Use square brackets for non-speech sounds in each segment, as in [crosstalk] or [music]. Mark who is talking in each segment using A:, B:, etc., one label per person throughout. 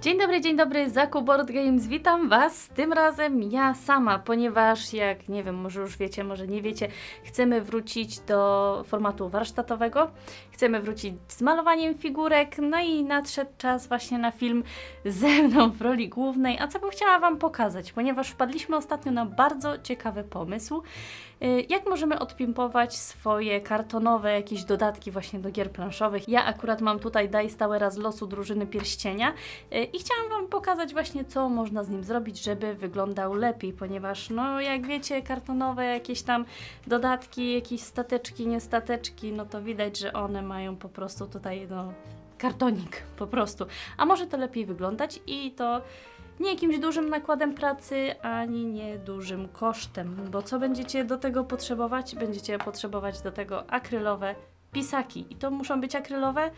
A: Dzień dobry, dzień dobry, Zaku Board Games, witam Was. Tym razem ja sama, ponieważ jak nie wiem, może już wiecie, może nie wiecie, chcemy wrócić do formatu warsztatowego. Chcemy wrócić z malowaniem figurek, no i nadszedł czas właśnie na film ze mną w roli głównej. A co bym chciała Wam pokazać, ponieważ wpadliśmy ostatnio na bardzo ciekawy pomysł. Y, Jak możemy odpimpować swoje kartonowe jakieś dodatki właśnie do gier planszowych? Ja akurat mam tutaj Dice Towera z losu drużyny pierścienia y, i chciałam Wam pokazać właśnie, co można z nim zrobić, żeby wyglądał lepiej, ponieważ no jak wiecie, kartonowe jakieś tam dodatki, jakieś stateczki, niestateczki, no to widać, że one mają po prostu tutaj no kartonik po prostu. A może to lepiej wyglądać i to nie jakimś dużym nakładem pracy, ani nie dużym kosztem, bo co będziecie do tego potrzebować? Będziecie potrzebować do tego akrylowe pisaki i to muszą być akrylowe,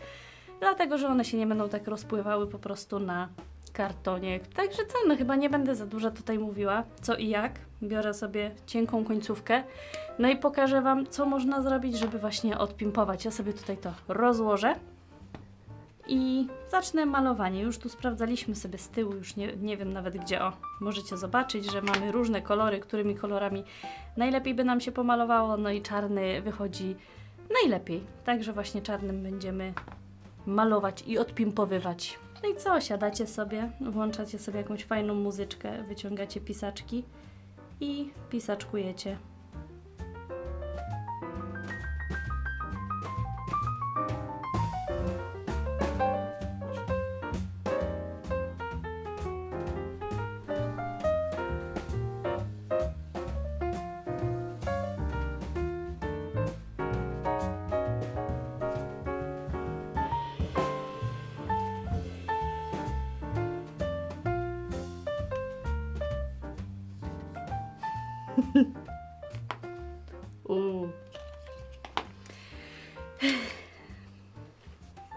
A: dlatego że one się nie będą tak rozpływały po prostu na kartonie. Także co, no chyba nie będę za dużo tutaj mówiła, co i jak. Biorę sobie cienką końcówkę, no i pokażę Wam, co można zrobić, żeby właśnie odpimpować. Ja sobie tutaj to rozłożę. I zacznę malowanie. Już tu sprawdzaliśmy sobie z tyłu, już nie, nie wiem nawet gdzie. O, możecie zobaczyć, że mamy różne kolory, którymi kolorami najlepiej by nam się pomalowało. No i czarny wychodzi najlepiej. Także właśnie czarnym będziemy malować i odpimpowywać. No i co, siadacie sobie, włączacie sobie jakąś fajną muzyczkę, wyciągacie pisaczki i pisaczkujecie.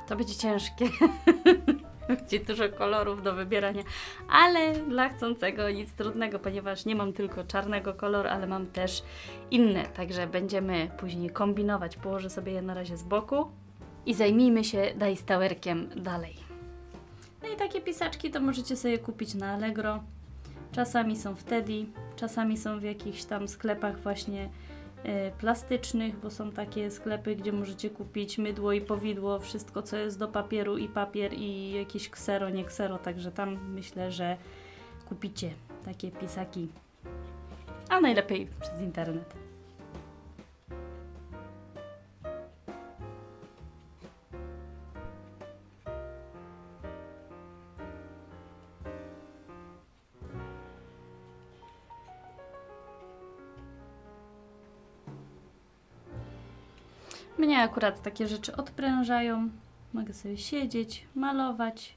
A: To będzie ciężkie. będzie dużo kolorów do wybierania, ale dla chcącego nic trudnego, ponieważ nie mam tylko czarnego koloru, ale mam też inne, także będziemy później kombinować. Położę sobie je na razie z boku i zajmijmy się Dice Towerkiem dalej. No i takie pisaczki to możecie sobie kupić na Allegro. Czasami są w Teddy, czasami są w jakichś tam sklepach właśnie e, plastycznych, bo są takie sklepy, gdzie możecie kupić mydło i powidło, wszystko co jest do papieru i papier i jakieś ksero, nie ksero, także tam myślę, że kupicie takie pisaki. A najlepiej przez internet. Mnie akurat takie rzeczy odprężają. Mogę sobie siedzieć, malować.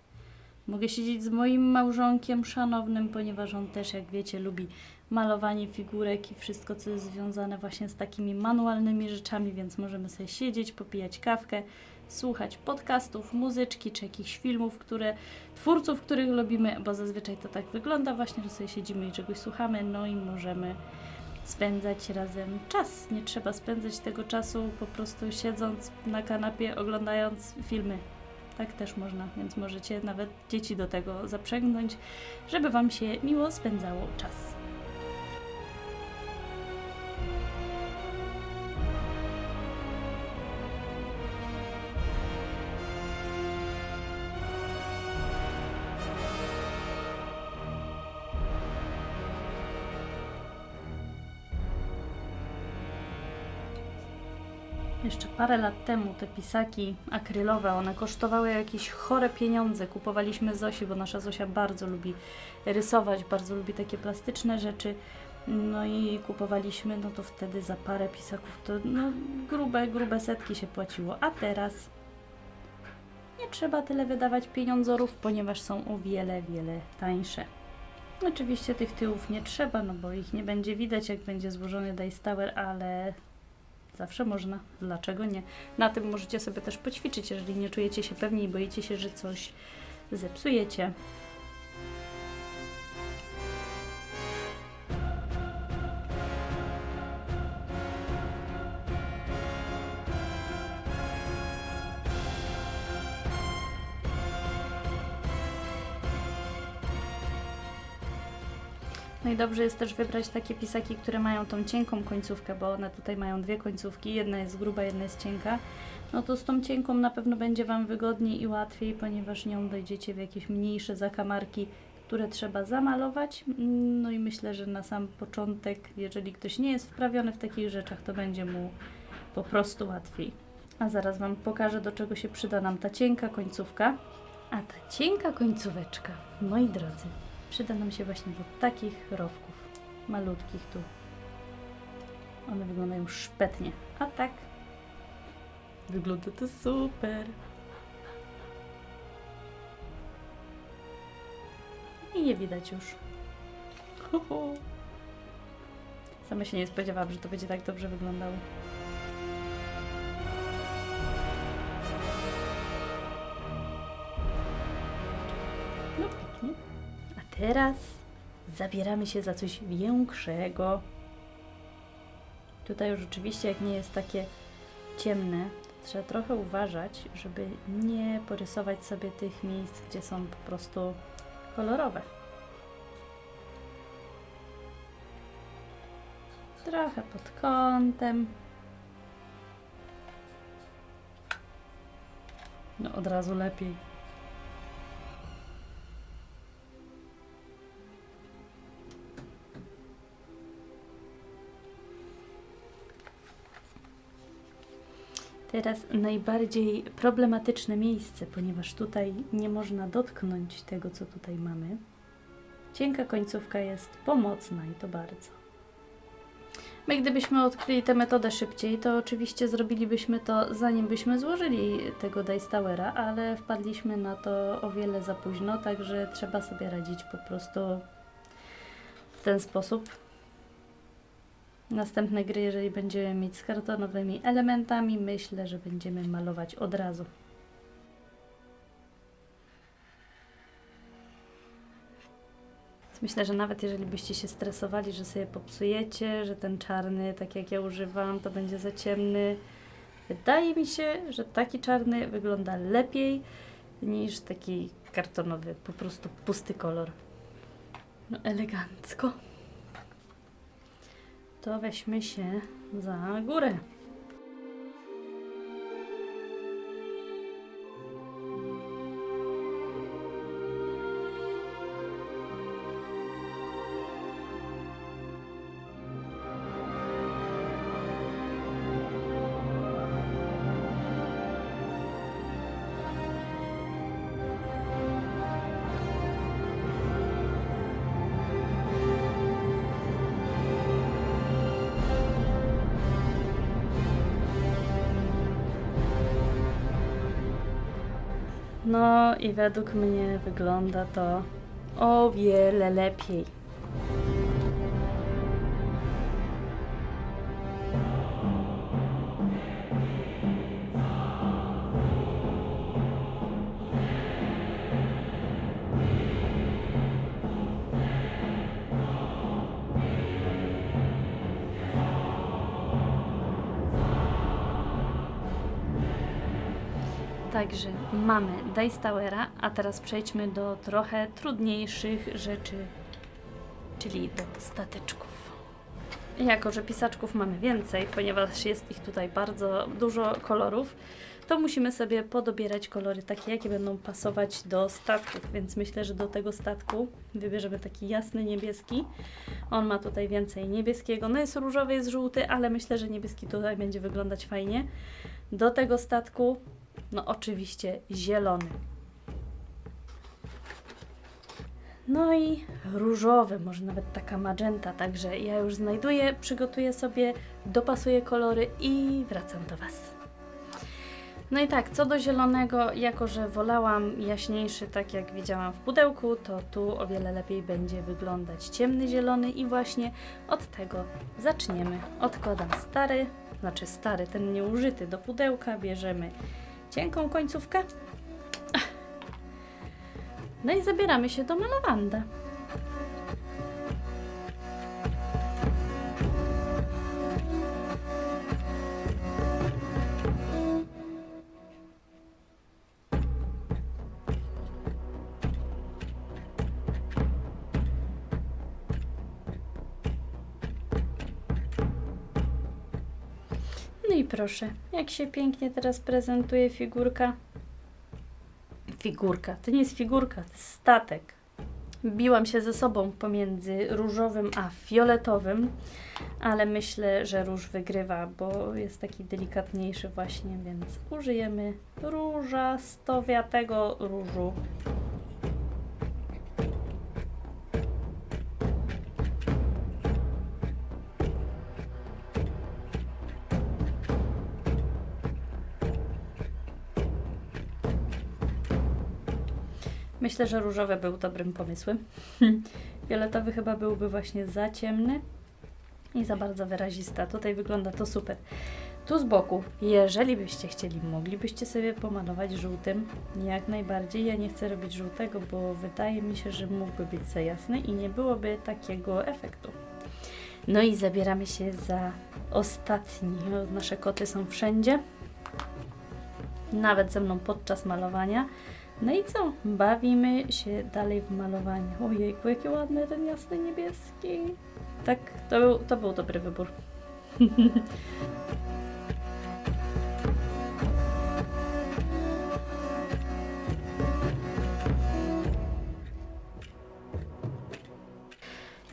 A: Mogę siedzieć z moim małżonkiem szanownym, ponieważ on też, jak wiecie, lubi malowanie figurek i wszystko, co jest związane właśnie z takimi manualnymi rzeczami, więc możemy sobie siedzieć, popijać kawkę, słuchać podcastów, muzyczki czy jakichś filmów, które twórców, których lubimy, bo zazwyczaj to tak wygląda właśnie, że sobie siedzimy i czegoś słuchamy, no i możemy spędzać razem czas. Nie trzeba spędzać tego czasu po prostu siedząc na kanapie, oglądając filmy. Tak też można, więc możecie nawet dzieci do tego zaprzęgnąć, żeby Wam się miło spędzało czas. Jeszcze parę lat temu te pisaki akrylowe, one kosztowały jakieś chore pieniądze. Kupowaliśmy Zosi, bo nasza Zosia bardzo lubi rysować, bardzo lubi takie plastyczne rzeczy. No i kupowaliśmy, no to wtedy za parę pisaków to no, grube, grube setki się płaciło. A teraz nie trzeba tyle wydawać pieniądzorów, ponieważ są o wiele, wiele tańsze. Oczywiście tych tyłów nie trzeba, no bo ich nie będzie widać, jak będzie złożony Dice Tower, ale Zawsze można. Dlaczego nie? Na tym możecie sobie też poćwiczyć, jeżeli nie czujecie się pewni i boicie się, że coś zepsujecie. No i dobrze jest też wybrać takie pisaki, które mają tą cienką końcówkę, bo one tutaj mają dwie końcówki, jedna jest gruba, jedna jest cienka. No to z tą cienką na pewno będzie Wam wygodniej i łatwiej, ponieważ nią dojdziecie w jakieś mniejsze zakamarki, które trzeba zamalować. No i myślę, że na sam początek, jeżeli ktoś nie jest wprawiony w takich rzeczach, to będzie mu po prostu łatwiej. A zaraz Wam pokażę, do czego się przyda nam ta cienka końcówka. A ta cienka końcóweczka, moi drodzy, przyda nam się właśnie do takich rowków, malutkich tu. One wyglądają szpetnie, a tak wygląda to super. I nie widać już. Ho, ho. Sama się nie spodziewałam, że to będzie tak dobrze wyglądało. Teraz zabieramy się za coś większego. Tutaj już oczywiście, jak nie jest takie ciemne, trzeba trochę uważać, żeby nie porysować sobie tych miejsc, gdzie są po prostu kolorowe. Trochę pod kątem. No od razu lepiej. Teraz najbardziej problematyczne miejsce, ponieważ tutaj nie można dotknąć tego, co tutaj mamy. Cienka końcówka jest pomocna i to bardzo. My gdybyśmy odkryli tę metodę szybciej, to oczywiście zrobilibyśmy to zanim byśmy złożyli tego Dice ale wpadliśmy na to o wiele za późno, także trzeba sobie radzić po prostu w ten sposób. Następne gry, jeżeli będziemy mieć z kartonowymi elementami, myślę, że będziemy malować od razu. Myślę, że nawet jeżeli byście się stresowali, że sobie popsujecie, że ten czarny, tak jak ja używam, to będzie za ciemny. Wydaje mi się, że taki czarny wygląda lepiej niż taki kartonowy, po prostu pusty kolor. No elegancko to weźmy się za górę. No i według mnie wygląda to o wiele lepiej. Także mamy Dice Towera, a teraz przejdźmy do trochę trudniejszych rzeczy, czyli do stateczków. Jako, że pisaczków mamy więcej, ponieważ jest ich tutaj bardzo dużo kolorów, to musimy sobie podobierać kolory takie, jakie będą pasować do statków, więc myślę, że do tego statku wybierzemy taki jasny niebieski. On ma tutaj więcej niebieskiego, no jest różowy, jest żółty, ale myślę, że niebieski tutaj będzie wyglądać fajnie. Do tego statku no oczywiście zielony. No i różowy, może nawet taka magenta, także ja już znajduję, przygotuję sobie, dopasuję kolory i wracam do Was. No i tak, co do zielonego, jako że wolałam jaśniejszy, tak jak widziałam w pudełku, to tu o wiele lepiej będzie wyglądać ciemny zielony i właśnie od tego zaczniemy. Odkładam stary, znaczy stary, ten nieużyty do pudełka, bierzemy cienką końcówkę. No i zabieramy się do malowanda. Proszę, jak się pięknie teraz prezentuje figurka. Figurka, to nie jest figurka, to jest statek. Biłam się ze sobą pomiędzy różowym a fioletowym, ale myślę, że róż wygrywa, bo jest taki delikatniejszy właśnie, więc użyjemy róża stowiatego różu. Myślę, że różowy był dobrym pomysłem. [laughs] Fioletowy chyba byłby właśnie za ciemny i za bardzo wyrazista. Tutaj wygląda to super. Tu z boku, jeżeli byście chcieli, moglibyście sobie pomalować żółtym. Jak najbardziej. Ja nie chcę robić żółtego, bo wydaje mi się, że mógłby być za jasny i nie byłoby takiego efektu. No i zabieramy się za ostatni. Nasze koty są wszędzie. Nawet ze mną podczas malowania. No i co? Bawimy się dalej w malowaniu. Ojejku, jaki ładny ten jasny niebieski. Tak, to był, to był dobry wybór. [laughs]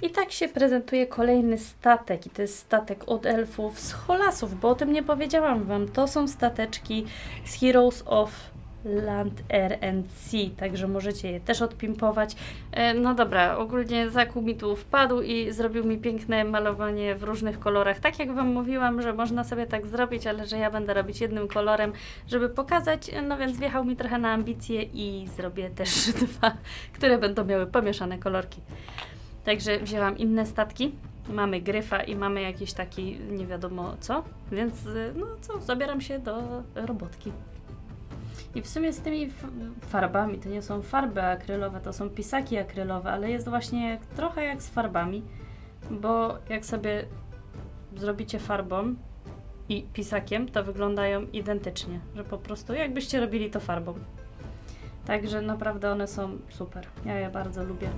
A: I tak się prezentuje kolejny statek. I to jest statek od elfów z Holasów, bo o tym nie powiedziałam Wam. To są stateczki z Heroes of Land Sea, także możecie je też odpimpować. E, no dobra, ogólnie zakup mi tu wpadł i zrobił mi piękne malowanie w różnych kolorach. Tak jak Wam mówiłam, że można sobie tak zrobić, ale że ja będę robić jednym kolorem, żeby pokazać, no więc wjechał mi trochę na ambicje i zrobię też [laughs] dwa, które będą miały pomieszane kolorki. Także wzięłam inne statki. Mamy gryfa i mamy jakiś taki nie wiadomo co, więc y, no co, zabieram się do robotki. I w sumie z tymi farbami, to nie są farby akrylowe, to są pisaki akrylowe, ale jest właśnie jak, trochę jak z farbami, bo jak sobie zrobicie farbą i pisakiem, to wyglądają identycznie, że po prostu jakbyście robili to farbą. Także naprawdę one są super. Ja je bardzo lubię.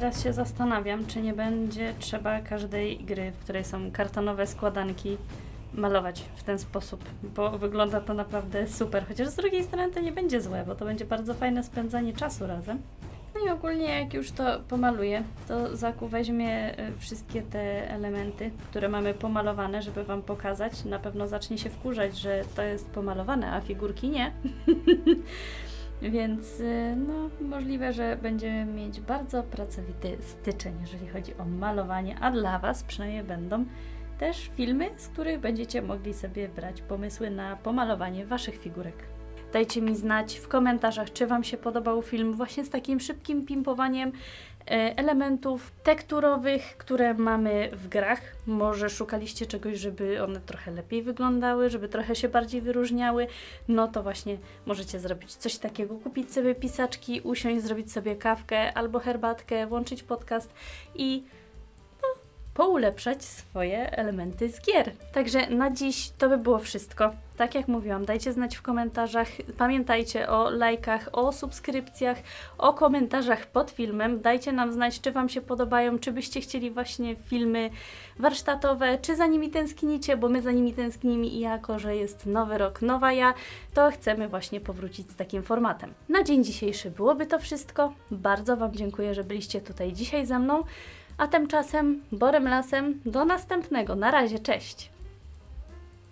A: Teraz się zastanawiam, czy nie będzie trzeba każdej gry, w której są kartonowe składanki, malować w ten sposób, bo wygląda to naprawdę super. Chociaż z drugiej strony to nie będzie złe, bo to będzie bardzo fajne spędzanie czasu razem. No i ogólnie jak już to pomaluję, to Zaku weźmie y, wszystkie te elementy, które mamy pomalowane, żeby Wam pokazać. Na pewno zacznie się wkurzać, że to jest pomalowane, a figurki nie. [laughs] Więc y, no, możliwe, że będziemy mieć bardzo pracowity styczeń, jeżeli chodzi o malowanie, a dla Was przynajmniej będą też filmy, z których będziecie mogli sobie brać pomysły na pomalowanie Waszych figurek. Dajcie mi znać w komentarzach, czy Wam się podobał film właśnie z takim szybkim pimpowaniem elementów tekturowych, które mamy w grach. Może szukaliście czegoś, żeby one trochę lepiej wyglądały, żeby trochę się bardziej wyróżniały. No to właśnie możecie zrobić coś takiego, kupić sobie pisaczki, usiąść, zrobić sobie kawkę albo herbatkę, włączyć podcast i poulepszać swoje elementy z gier. Także na dziś to by było wszystko. Tak jak mówiłam, dajcie znać w komentarzach. Pamiętajcie o lajkach, o subskrypcjach, o komentarzach pod filmem. Dajcie nam znać, czy Wam się podobają, czy byście chcieli właśnie filmy warsztatowe, czy za nimi tęsknicie, bo my za nimi tęsknimy i jako, że jest nowy rok, nowa ja, to chcemy właśnie powrócić z takim formatem. Na dzień dzisiejszy byłoby to wszystko. Bardzo Wam dziękuję, że byliście tutaj dzisiaj ze mną. A tymczasem Borem Lasem do następnego. Na razie, cześć!